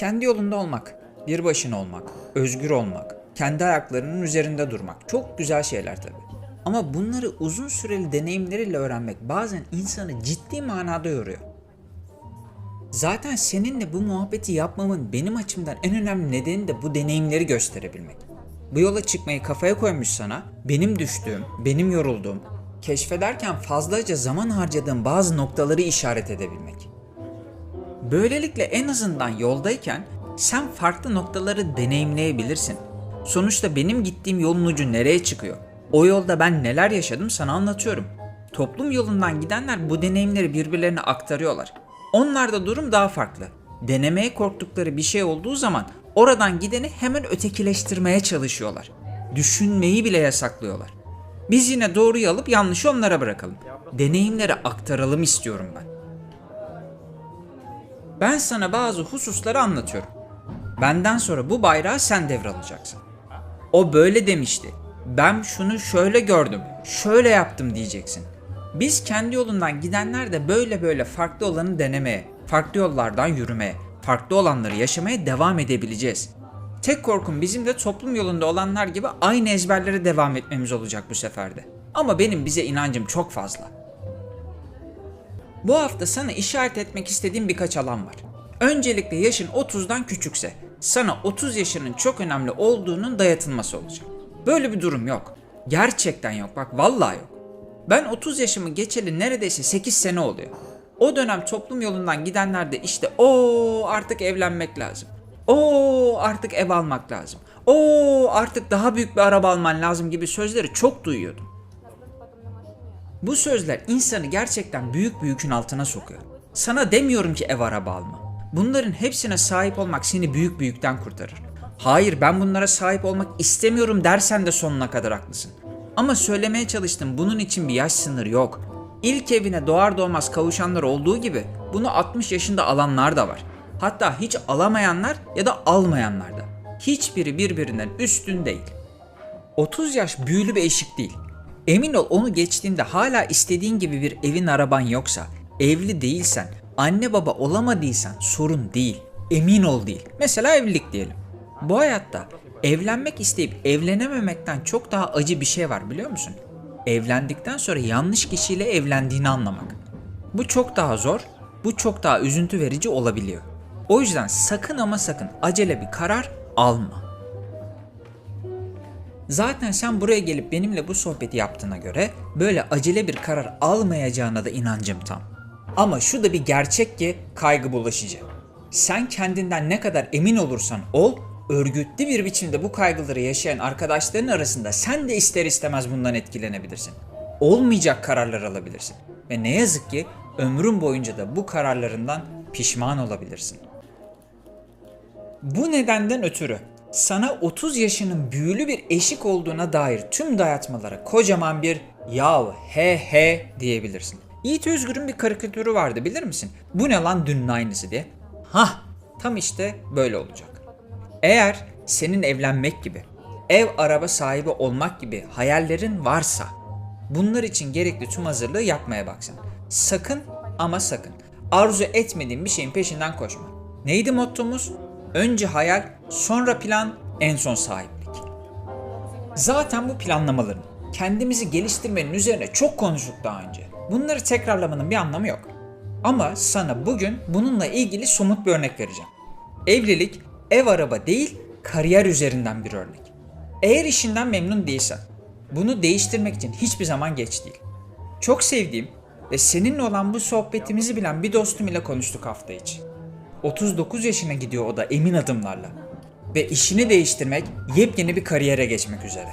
Kendi yolunda olmak, bir başına olmak, özgür olmak, kendi ayaklarının üzerinde durmak çok güzel şeyler tabii. Ama bunları uzun süreli deneyimleriyle öğrenmek bazen insanı ciddi manada yoruyor. Zaten seninle bu muhabbeti yapmamın benim açımdan en önemli nedeni de bu deneyimleri gösterebilmek. Bu yola çıkmayı kafaya koymuş sana, benim düştüğüm, benim yorulduğum, keşfederken fazlaca zaman harcadığım bazı noktaları işaret edebilmek. Böylelikle en azından yoldayken sen farklı noktaları deneyimleyebilirsin. Sonuçta benim gittiğim yolun ucu nereye çıkıyor? O yolda ben neler yaşadım sana anlatıyorum. Toplum yolundan gidenler bu deneyimleri birbirlerine aktarıyorlar. Onlarda durum daha farklı. Denemeye korktukları bir şey olduğu zaman oradan gideni hemen ötekileştirmeye çalışıyorlar. Düşünmeyi bile yasaklıyorlar. Biz yine doğruyu alıp yanlışı onlara bırakalım. Deneyimleri aktaralım istiyorum ben. Ben sana bazı hususları anlatıyorum. Benden sonra bu bayrağı sen devralacaksın. O böyle demişti. Ben şunu şöyle gördüm, şöyle yaptım diyeceksin. Biz kendi yolundan gidenler de böyle böyle farklı olanı denemeye, farklı yollardan yürümeye, farklı olanları yaşamaya devam edebileceğiz. Tek korkum bizim de toplum yolunda olanlar gibi aynı ezberlere devam etmemiz olacak bu seferde. Ama benim bize inancım çok fazla. Bu hafta sana işaret etmek istediğim birkaç alan var. Öncelikle yaşın 30'dan küçükse sana 30 yaşının çok önemli olduğunun dayatılması olacak. Böyle bir durum yok. Gerçekten yok. Bak vallahi yok. Ben 30 yaşımı geçeli neredeyse 8 sene oluyor. O dönem toplum yolundan gidenler de işte o artık evlenmek lazım. O artık ev almak lazım. O artık daha büyük bir araba alman lazım gibi sözleri çok duyuyordum. Bu sözler insanı gerçekten büyük bir yükün altına sokuyor. Sana demiyorum ki ev araba alma. Bunların hepsine sahip olmak seni büyük bir yükten kurtarır. Hayır ben bunlara sahip olmak istemiyorum dersen de sonuna kadar haklısın. Ama söylemeye çalıştım bunun için bir yaş sınırı yok. İlk evine doğar doğmaz kavuşanlar olduğu gibi bunu 60 yaşında alanlar da var. Hatta hiç alamayanlar ya da almayanlar da. Hiçbiri birbirinden üstün değil. 30 yaş büyülü bir eşik değil. Emin ol onu geçtiğinde hala istediğin gibi bir evin araban yoksa, evli değilsen, anne baba olamadıysan sorun değil. Emin ol değil. Mesela evlilik diyelim. Bu hayatta evlenmek isteyip evlenememekten çok daha acı bir şey var biliyor musun? Evlendikten sonra yanlış kişiyle evlendiğini anlamak. Bu çok daha zor, bu çok daha üzüntü verici olabiliyor. O yüzden sakın ama sakın acele bir karar alma. Zaten sen buraya gelip benimle bu sohbeti yaptığına göre böyle acele bir karar almayacağına da inancım tam. Ama şu da bir gerçek ki kaygı bulaşıcı. Sen kendinden ne kadar emin olursan ol, örgütlü bir biçimde bu kaygıları yaşayan arkadaşların arasında sen de ister istemez bundan etkilenebilirsin. Olmayacak kararlar alabilirsin. Ve ne yazık ki ömrün boyunca da bu kararlarından pişman olabilirsin. Bu nedenden ötürü sana 30 yaşının büyülü bir eşik olduğuna dair tüm dayatmalara kocaman bir yav he he diyebilirsin. Yiğit Özgür'ün bir karikatürü vardı bilir misin? Bu ne lan dünün aynısı diye. Hah tam işte böyle olacak. Eğer senin evlenmek gibi, ev araba sahibi olmak gibi hayallerin varsa bunlar için gerekli tüm hazırlığı yapmaya baksan. Sakın ama sakın arzu etmediğin bir şeyin peşinden koşma. Neydi mottomuz? Önce hayal, sonra plan, en son sahiplik. Zaten bu planlamaların kendimizi geliştirmenin üzerine çok konuştuk daha önce. Bunları tekrarlamanın bir anlamı yok. Ama sana bugün bununla ilgili somut bir örnek vereceğim. Evlilik ev araba değil, kariyer üzerinden bir örnek. Eğer işinden memnun değilsen, bunu değiştirmek için hiçbir zaman geç değil. Çok sevdiğim ve seninle olan bu sohbetimizi bilen bir dostum ile konuştuk hafta içi. 39 yaşına gidiyor o da emin adımlarla. Ve işini değiştirmek, yepyeni bir kariyere geçmek üzere.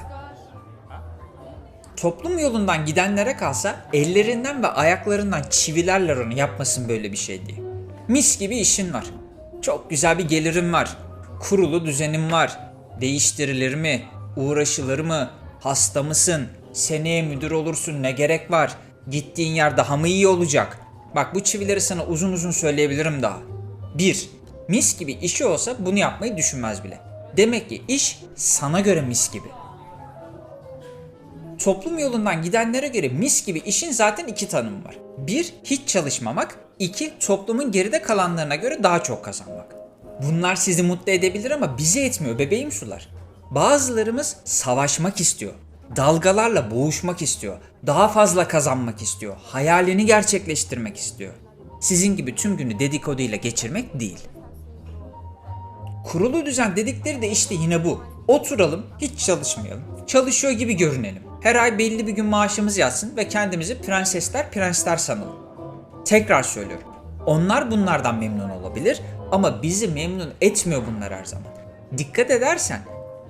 Toplum yolundan gidenlere kalsa ellerinden ve ayaklarından çivilerler onu yapmasın böyle bir şey diye. Mis gibi işin var. Çok güzel bir gelirim var. Kurulu düzenim var. Değiştirilir mi? Uğraşılır mı? Hasta mısın? Seneye müdür olursun ne gerek var? Gittiğin yer daha mı iyi olacak? Bak bu çivileri sana uzun uzun söyleyebilirim daha. 1. Mis gibi işi olsa bunu yapmayı düşünmez bile. Demek ki iş sana göre mis gibi. Toplum yolundan gidenlere göre mis gibi işin zaten iki tanımı var. Bir, hiç çalışmamak. iki toplumun geride kalanlarına göre daha çok kazanmak. Bunlar sizi mutlu edebilir ama bizi etmiyor bebeğim sular. Bazılarımız savaşmak istiyor. Dalgalarla boğuşmak istiyor. Daha fazla kazanmak istiyor. Hayalini gerçekleştirmek istiyor. Sizin gibi tüm günü dedikoduyla geçirmek değil. Kurulu düzen dedikleri de işte yine bu. Oturalım, hiç çalışmayalım. Çalışıyor gibi görünelim. Her ay belli bir gün maaşımız yatsın ve kendimizi prensesler prensler sanalım. Tekrar söylüyorum. Onlar bunlardan memnun olabilir ama bizi memnun etmiyor bunlar her zaman. Dikkat edersen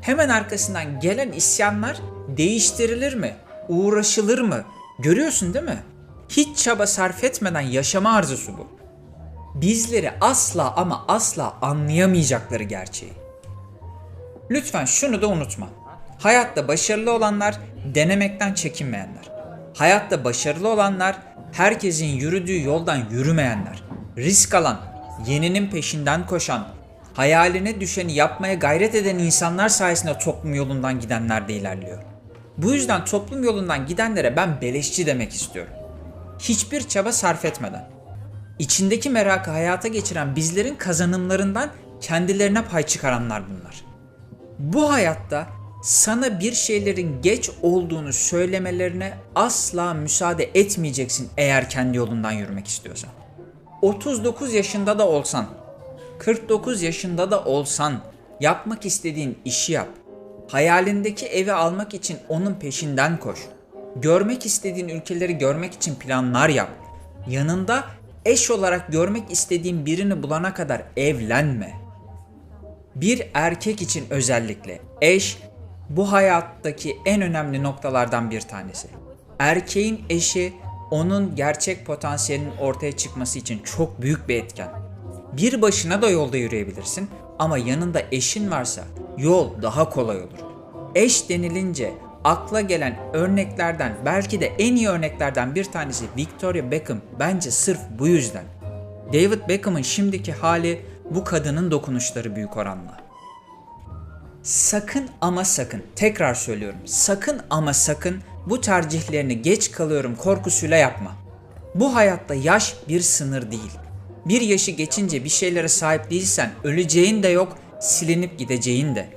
hemen arkasından gelen isyanlar değiştirilir mi? Uğraşılır mı? Görüyorsun değil mi? Hiç çaba sarf etmeden yaşama arzusu bu. Bizleri asla ama asla anlayamayacakları gerçeği. Lütfen şunu da unutma. Hayatta başarılı olanlar denemekten çekinmeyenler. Hayatta başarılı olanlar herkesin yürüdüğü yoldan yürümeyenler. Risk alan, yeninin peşinden koşan, hayaline düşeni yapmaya gayret eden insanlar sayesinde toplum yolundan gidenler de ilerliyor. Bu yüzden toplum yolundan gidenlere ben beleşçi demek istiyorum. Hiçbir çaba sarf etmeden. İçindeki merakı hayata geçiren bizlerin kazanımlarından kendilerine pay çıkaranlar bunlar. Bu hayatta sana bir şeylerin geç olduğunu söylemelerine asla müsaade etmeyeceksin eğer kendi yolundan yürümek istiyorsan. 39 yaşında da olsan, 49 yaşında da olsan yapmak istediğin işi yap. Hayalindeki evi almak için onun peşinden koş. Görmek istediğin ülkeleri görmek için planlar yap. Yanında eş olarak görmek istediğin birini bulana kadar evlenme. Bir erkek için özellikle eş bu hayattaki en önemli noktalardan bir tanesi. Erkeğin eşi onun gerçek potansiyelinin ortaya çıkması için çok büyük bir etken. Bir başına da yolda yürüyebilirsin ama yanında eşin varsa yol daha kolay olur. Eş denilince akla gelen örneklerden belki de en iyi örneklerden bir tanesi Victoria Beckham bence sırf bu yüzden. David Beckham'ın şimdiki hali bu kadının dokunuşları büyük oranla. Sakın ama sakın, tekrar söylüyorum, sakın ama sakın bu tercihlerini geç kalıyorum korkusuyla yapma. Bu hayatta yaş bir sınır değil. Bir yaşı geçince bir şeylere sahip değilsen öleceğin de yok, silinip gideceğin de.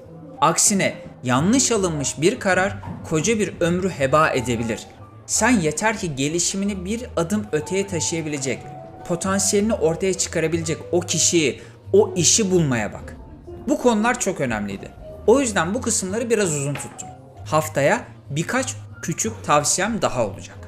Aksine yanlış alınmış bir karar koca bir ömrü heba edebilir. Sen yeter ki gelişimini bir adım öteye taşıyabilecek, potansiyelini ortaya çıkarabilecek o kişiyi, o işi bulmaya bak. Bu konular çok önemliydi. O yüzden bu kısımları biraz uzun tuttum. Haftaya birkaç küçük tavsiyem daha olacak.